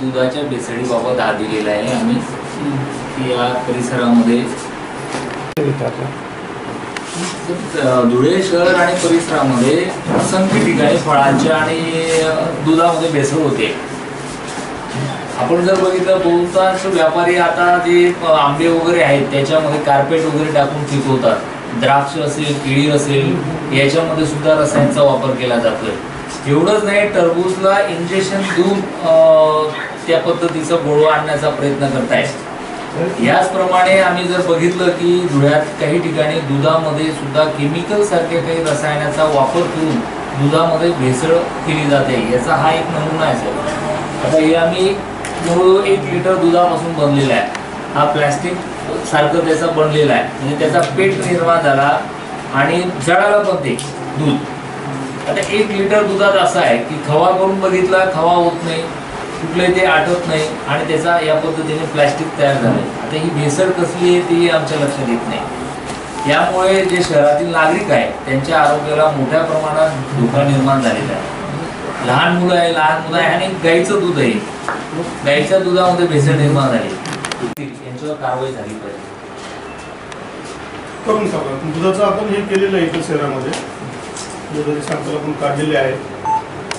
दुधाच्या भेसळीबाबत हा दिलेला आहे आम्ही. की या परिसरामध्ये धुळे शहर आणि परिसरामध्ये असंख्य ठिकाणी फळांच्या आणि दुधामध्ये भेसळ होते. आपण जर बघितलं बहुतांश व्यापारी आता जे आंबे वगैरे आहेत त्याच्यामध्ये कार्पेट वगैरे टाकून पिकवतात. द्राक्ष असेल केळी असेल याच्यामध्ये सुद्धा रसायनचा वापर केला जातोय. एवढंच नाही टरबूजला इंजेक्शन देऊन त्या पद्धतीचा गोळवा आणण्याचा प्रयत्न करतायत. याचप्रमाणे आम्ही जर बघितलं की धुळ्यात काही ठिकाणी दुधामध्ये सुद्धा केमिकल सारख्या काही रसायनाचा वापर करून दुधामध्ये भेसळ केली जाते. याचा हा एक नमुना आहे सर. आता हे आम्ही मूळ एक लिटर दुधापासून बनलेला आहे. हा प्लॅस्टिक सारखं त्याचा बनलेला आहे. म्हणजे त्याचा पेट निर्माण झाला आणि जळाला पण ते दूध. आता एक लिटर दुधात असा आहे की खवा करून बघितला खवा होत नाही कुठले ते आटत नाही आणि त्याचा या पद्धतीने प्लॅस्टिक तयार झालं आता ही भेसळ कसली आहे ती आमच्या लक्षात येत नाही. यामुळे जे शहरातील नागरिक आहे त्यांच्या आरोग्याला मोठ्या प्रमाणात धोका निर्माण झालेला आहे. लहान मुलं आहे लहान मुलं आहे आणि गाईचं दूध आहे. गाईच्या दुधामध्ये भेसळ निर्माण झाली. यांच्यावर कारवाई झाली पाहिजे. करून टाका दुधाचं आपण हे केलेलं आहे इथं शहरामध्ये. दुधाची सॅम्पल आपण काढलेले आहे.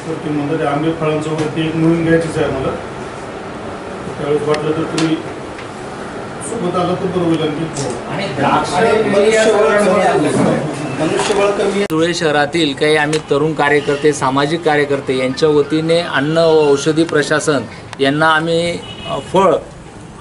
तर ते म्हणतात ते आंबे फळांचं वगैरे ते एक मोहीम घ्यायचीच आहे मला त्यावेळेस वाटलं तर तुम्ही सोबत आलं तर बरं होईल आणखी. आणि द्राक्ष आणि केळी या मनुष्यबळ कमी. धुळे शहरातील काही आम्ही तरुण कार्यकर्ते सामाजिक कार्यकर्ते यांच्या वतीने अन्न व औषधी प्रशासन यांना आम्ही फळ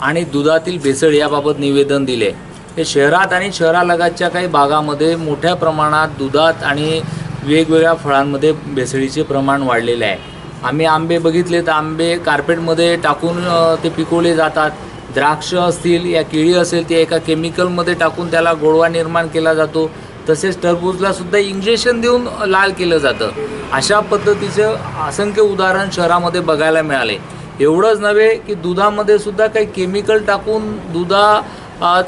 आणि दुधातील भेसळ याबाबत निवेदन दिले. हे शहरात आणि शहरालगतच्या काही भागामध्ये मोठ्या प्रमाणात दुधात आणि वेगवेगळ्या फळांमध्ये भेसळीचे प्रमाण वाढलेले आहे. आम्ही आंबे बघितले तर आंबे कार्पेटमध्ये टाकून ते पिकवले जातात. द्राक्ष असतील या केळी असेल ते एका केमिकलमध्ये टाकून त्याला गोडवा निर्माण केला जातो. तसेच टरबूजला सुद्धा इंजेक्शन देऊन लाल केलं जातं. अशा पद्धतीचं असंख्य उदाहरण शहरामध्ये बघायला मिळाले. एवढंच नव्हे की दुधामध्ये सुद्धा काही केमिकल टाकून दुधा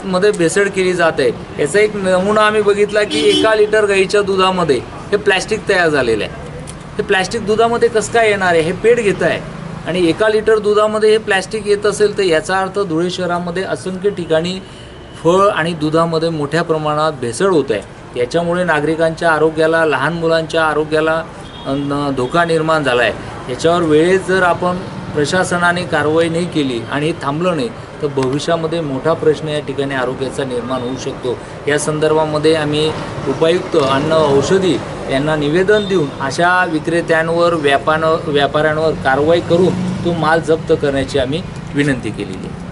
मध्ये भेसळ केली जाते. याचा एक नमुना आम्ही बघितला की एका लिटर गाईच्या दुधामध्ये हे प्लॅस्टिक तयार झालेलं आहे. हे प्लॅस्टिक दुधामध्ये कसं काय येणार आहे हे पेट घेत आहे. आणि एका लिटर दुधामध्ये हे प्लॅस्टिक येत असेल तर याचा अर्थ धुळे शहरामध्ये असंख्य ठिकाणी फळ आणि दुधामध्ये मोठ्या प्रमाणात भेसळ होत आहे. याच्यामुळे नागरिकांच्या आरोग्याला लहान मुलांच्या आरोग्याला धोका निर्माण झाला आहे. याच्यावर वेळेत जर आपण प्रशासनाने कारवाई नाही केली आणि हे थांबलं नाही तर भविष्यामध्ये मोठा प्रश्न या ठिकाणी आरोग्याचा निर्माण होऊ शकतो. या संदर्भामध्ये आम्ही उपायुक्त अन्न औषधी यांना निवेदन देऊन अशा विक्रेत्यांवर व्यापान व्यापाऱ्यांवर कारवाई करून तो माल जप्त करण्याची आम्ही विनंती केलेली आहे.